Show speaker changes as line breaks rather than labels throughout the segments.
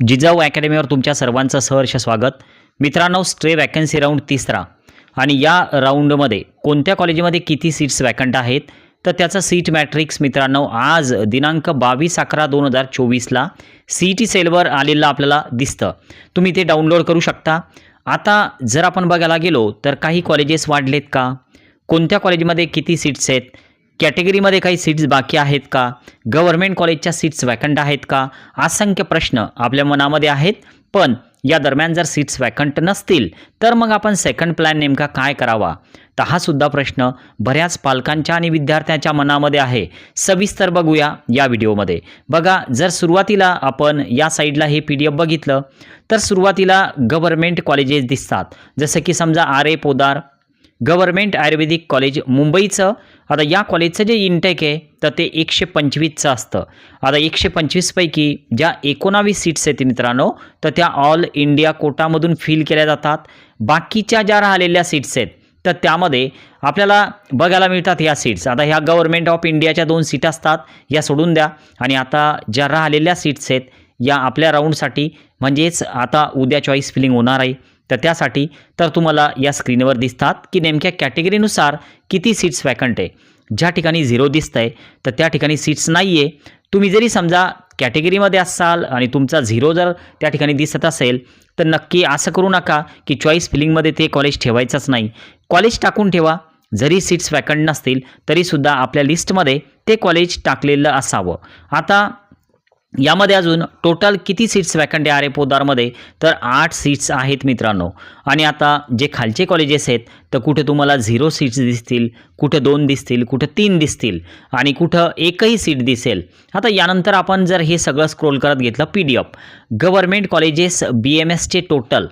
जिजाऊ अकॅडमीवर तुमच्या सर्वांचं सहर्ष स्वागत. मित्रांनो स्ट्रे वॅकन्सी राऊंड तिसरा. आणि या राऊंडमध्ये कोणत्या कॉलेजमध्ये किती सीट्स वॅकंट आहेत? तर त्याचं सीट मॅट्रिक्स मित्रांनो आज दिनांक बावीस अकरा दोन हजार चोवीसला सी टी सेलवर आलेलं आपल्याला दिसतं. तुम्ही ते डाउनलोड करू शकता. आता जर आपण बघायला गेलो तर काही कॉलेजेस वाढलेत का? कोणत्या कॉलेजमध्ये किती सीट्स आहेत? कॅटेगरीमध्ये काही सीट्स बाकी आहेत का? गव्हर्मेंट कॉलेजच्या सीट्स वॅकंट आहेत का? असंख्य प्रश्न आपल्या मनामध्ये आहेत पण या दरम्यान जर सीट्स वॅकंट नसतील तर मग आपण सेकंड प्लॅन नेमका काय करावा? तर हा सुद्धा प्रश्न बऱ्याच पालकांच्या आणि विद्यार्थ्यांच्या मनामध्ये आहे. सविस्तर बघूया या व्हिडिओमध्ये. बघा जर सुरुवातीला आपण या साईडला हे पी डी एफ बघितलं तर सुरुवातीला गव्हर्मेंट कॉलेजेस दिसतात. जसं की समजा R A Podar government Ayurvedic college मुंबईचं. आता या कॉलेजचं जे इनटेक आहे तर ते एकशे पंचवीसचं असतं. आता एकशे पंचवीसपैकी ज्या एकोणावीस सीट्स आहेत मित्रांनो तर त्या ऑल इंडिया कोटामधून फिल केल्या जातात. बाकीच्या ज्या राहिलेल्या सीट्स आहेत तर त्यामध्ये आपल्याला बघायला मिळतात ह्या सीट्स आता ह्या गव्हर्मेंट ऑफ इंडियाच्या दोन सीट असतात या सोडून द्या. आणि आता ज्या राहिलेल्या सीट्स आहेत या आपल्या राऊंडसाठी म्हणजेच आता उद्या चॉईस फिलिंग होणार आहे. तर त्यासाठी तर तुम्हाला या स्क्रीनवर दिसतात की नेमक्या कॅटेगरीनुसार किती सीट्स वॅकंट आहे. ज्या ठिकाणी झिरो दिसतं आहे तर त्या ठिकाणी सीट्स नाही आहे तुम्ही जरी समजा कॅटेगरीमध्ये असाल आणि तुमचा झिरो जर त्या ठिकाणी दिसत असेल तर नक्की असं करू नका की चॉईस फिलिंगमध्ये ते कॉलेज ठेवायचंच नाही. कॉलेज टाकून ठेवा. जरी सीट्स वॅकंट नसतील तरीसुद्धा आपल्या लिस्टमध्ये ते कॉलेज टाकलेलं असावं. आता यामध्ये अजून टोटल किती सीट्स वॅकंट आहे आर ए पोदारमध्ये? तर आठ सीट्स आहेत मित्रांनो. आणि आता जे खालचे कॉलेजेस आहेत तर कुठे तुम्हाला झिरो सीट्स दिसतील कुठं दोन दिसतील कुठं तीन दिसतील आणि कुठं एकही सीट दिसेल. आता यानंतर आपण जर हे सगळं स्क्रोल करत घेतलं P D F government colleges B M एसचे टोटल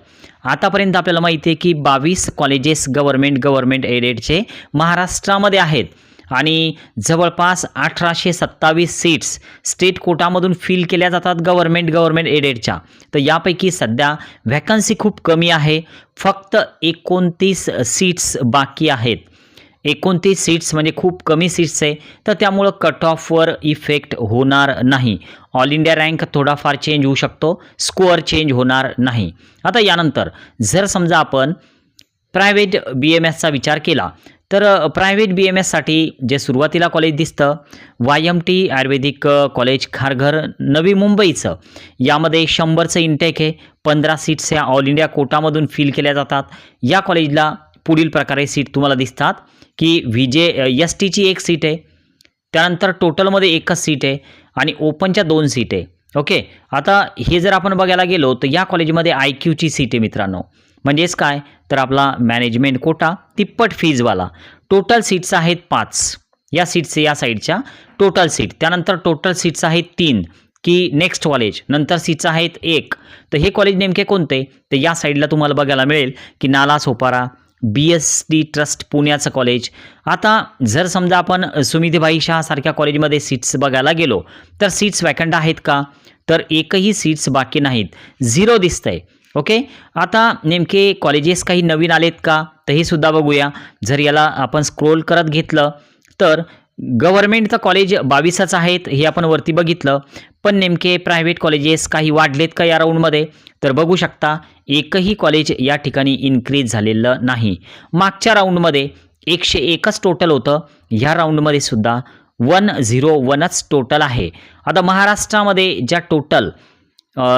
आतापर्यंत आपल्याला माहिती आहे की बावीस कॉलेजेस गव्हर्मेंट गव्हर्मेंट एडेडचे महाराष्ट्रामध्ये आहेत. आणि जवळपास अठराशे सत्तावीस सीट्स स्टेट कोटामधून फिल केल्या जातात गव्हर्मेंट गव्हर्मेंट एडेडच्या तर यापैकी सध्या व्हॅकन्सी खूप कमी आहे. फक्त एकोणतीस सीट्स बाकी आहेत. एकोणतीस सीट्स म्हणजे खूप कमी सीट्स आहे. तर त्यामुळं कट ऑफवर इफेक्ट होणार नाही. ऑल इंडिया रँक थोडाफार चेंज होऊ शकतो. स्कोअर चेंज होणार नाही. आता यानंतर जर समजा आपण प्रायव्हेट बी एम एसचा विचार केला तर प्रायव्हेट बी एम एससाठी जे सुरुवातीला कॉलेज दिसतं Y M T Ayurvedic college Kharghar Navi मुंबईचं यामध्ये शंभरचं इंटेक आहे. पंधरा सीट्स या ऑल इंडिया कोटामधून फिल केल्या जातात. या कॉलेजला पुढील प्रकारे सीट तुम्हाला दिसतात की व्ही जे एस टीची एक सीट आहे. त्यानंतर टोटलमध्ये एकच सीट आहे आणि ओपनच्या दोन सीट आहे. ओके आता हे जर आपण बघायला गेलो तर या कॉलेजमध्ये आय क्यूची सीट आहे मित्रांनो. म्हणजेच काय? तर आपला मॅनेजमेंट कोटा तिप्पट फीजवाला टोटल सीट्स आहेत पाच. या सीट्स या साईडच्या टोटल सीट त्यानंतर टोटल सीट्स आहेत तीन. की नेक्स्ट कॉलेज नंतर सीट्स आहेत एक. तर हे कॉलेज नेमके कोणते? तर या साईडला तुम्हाला बघायला मिळेल की Nala Sopara B S D trust पुण्याचं कॉलेज आता जर समजा आपण सुमिधीबाई शाह सारख्या कॉलेजमध्ये सीट्स बघायला गेलो तर सीट्स वॅकंट आहेत का? तर एकही सीट्स बाकी नाहीत. झिरो दिसतंय. ओके? आता नेमके कॉलेजेस काही नवीन आलेत का? तर हे सुद्धा बघूया. जर याला आपण स्क्रोल करत घेतलं तर गव्हर्मेंटचं कॉलेज बावीसच आहेत हे आपण वरती बघितलं. पण नेमके प्रायव्हेट कॉलेजेस काही वाढलेत का या राऊंडमध्ये तर बघू शकता एकही कॉलेज या ठिकाणी इन्क्रीज झालेलं नाही. मागच्या राऊंडमध्ये एकशे एकच टोटल होतं. ह्या राऊंडमध्ये सुद्धा वन झिरो वनच टोटल आहे. आता महाराष्ट्रामध्ये ज्या टोटल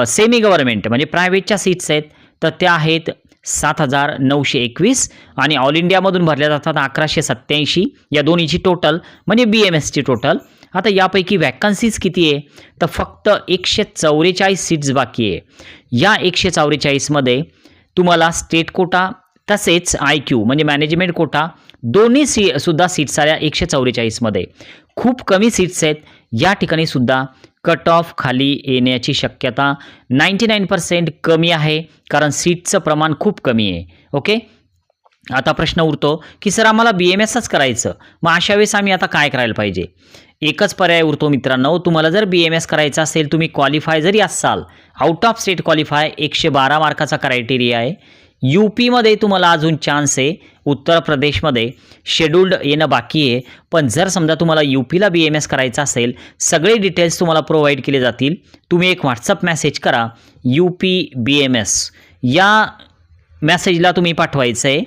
सेमी गव्हर्मेंट म्हणजे प्रायव्हेटच्या सीट्स आहेत तर त्या आहेत सात हजार नऊशे एकवीस आणि ऑल इंडियामधून भरल्या जातात अकराशे सत्त्याऐंशी. या दोन्हीची टोटल म्हणजे बी एम एसची टोटल आता यापैकी वॅकन्सीज किती आहे? तर फक्त एकशे चौवेचाळीस सीट्स बाकी आहे. या एकशे चौवेचाळीसमध्ये तुम्हाला स्टेट कोटा तसेच आय क्यू म्हणजे मॅनेजमेंट कोटा दोन्ही सी सुद्धा सीट्स आल्या एकशे चौवेचाळीसमध्ये खूप कमी सीट्स आहेत. या ठिकाणी सुद्धा कट ऑफ खाली येण्याची शक्यता नाईंटी नाईन पर्सेंट कमी आहे कारण सीटचं प्रमाण खूप कमी आहे. ओके? आता प्रश्न उरतो की सर आम्हाला बी एम एसच करायचं. मग अशा वेळेस आम्ही आता काय करायला पाहिजे? एकच पर्याय उरतो मित्रांनो. तुम्हाला जर बी एम एस करायचं असेल तुम्ही क्वालिफाय जरी असाल आउट ऑफ स्टेट क्वालिफाय एकशे बारा मार्काचा क्रायटेरिया आहे. यू पीमध्ये तुम्हाला अजून चान्स आहे. उत्तर प्रदेशमध्ये शेड्यूल्ड येणं बाकी आहे. पण जर समजा तुम्हाला यू पीला बी एम एस करायचं असेल सगळे डिटेल्स तुम्हाला प्रोव्हाइड केले जातील. तुम्ही एक व्हॉट्सअप मेसेज करा U P B M S या मेसेजला तुम्ही पाठवायचं आहे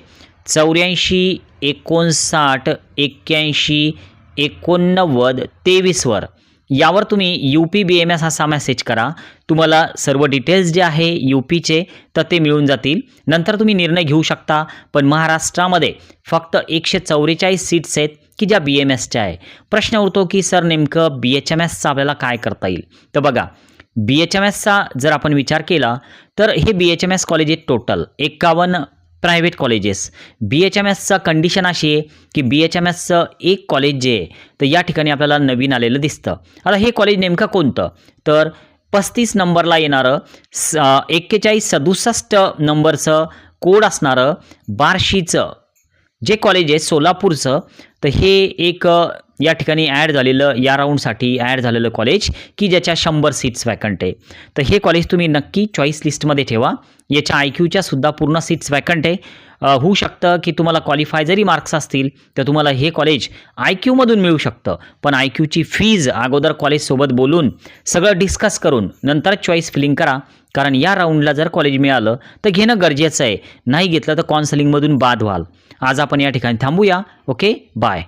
चौऱ्याऐंशी एकोणसाठ एक्क्याऐंशी एकोणनव्वद तेवीसवर. यावर तुम्ही U P B M S असा मेसेज करा. तुम्हाला सर्व डिटेल्स जे आहे यू पीचे तर ते मिळून जातील. नंतर तुम्ही निर्णय घेऊ शकता पण महाराष्ट्रामध्ये फक्त एकशे चौवेचाळीस सीट्स आहेत की ज्या बी एम एसच्या आहे. प्रश्न उरतो की सर नेमकं बी एच एम एसचा आपल्याला काय करता येईल? तर बघा बी एच एम एसचा जर आपण विचार केला तर हे B H M S college आहेत टोटल एकावन्न private colleges. B H M एसचं कंडिशन अशी आहे की बी एच एम एसचं एक कॉलेज जे आहे तर या ठिकाणी आपल्याला नवीन आलेलं दिसतं. आता हे कॉलेज नेमकं कोणतं? तर पस्तीस नंबरला येणारं स एक्केचाळीस सदुसष्ट नंबरचं कोड असणारं बार्शीचं जे कॉलेज आहे सोलापूरचं तर हे एक या ठिकाणी ॲड झालेलं या राऊंडसाठी ॲड झालेलं कॉलेज की ज्याच्या शंभर सीट्स वॅकंट आहे. तर हे कॉलेज तुम्ही नक्की चॉईस लिस्टमध्ये ठेवा. याच्या आय क्यूच्या सुद्धा पूर्ण सीट्स वॅकंट आहे. होऊ शकतं की तुम्हाला क्वालिफाय जरी मार्क्स असतील तर तुम्हाला हे कॉलेज आय क्यूमधून मिळू शकतं. पण आय क्यूची फीज अगोदर कॉलेजसोबत बोलून सगळं डिस्कस करून नंतर चॉईस फिलिंग करा. कारण या राऊंडला जर कॉलेज मिळालं तर घेणं गरजेचं आहे. नाही घेतलं तर काउन्सलिंगमधून बाद व्हाल. आज आपण या ठिकाणी थांबूया. Okay bye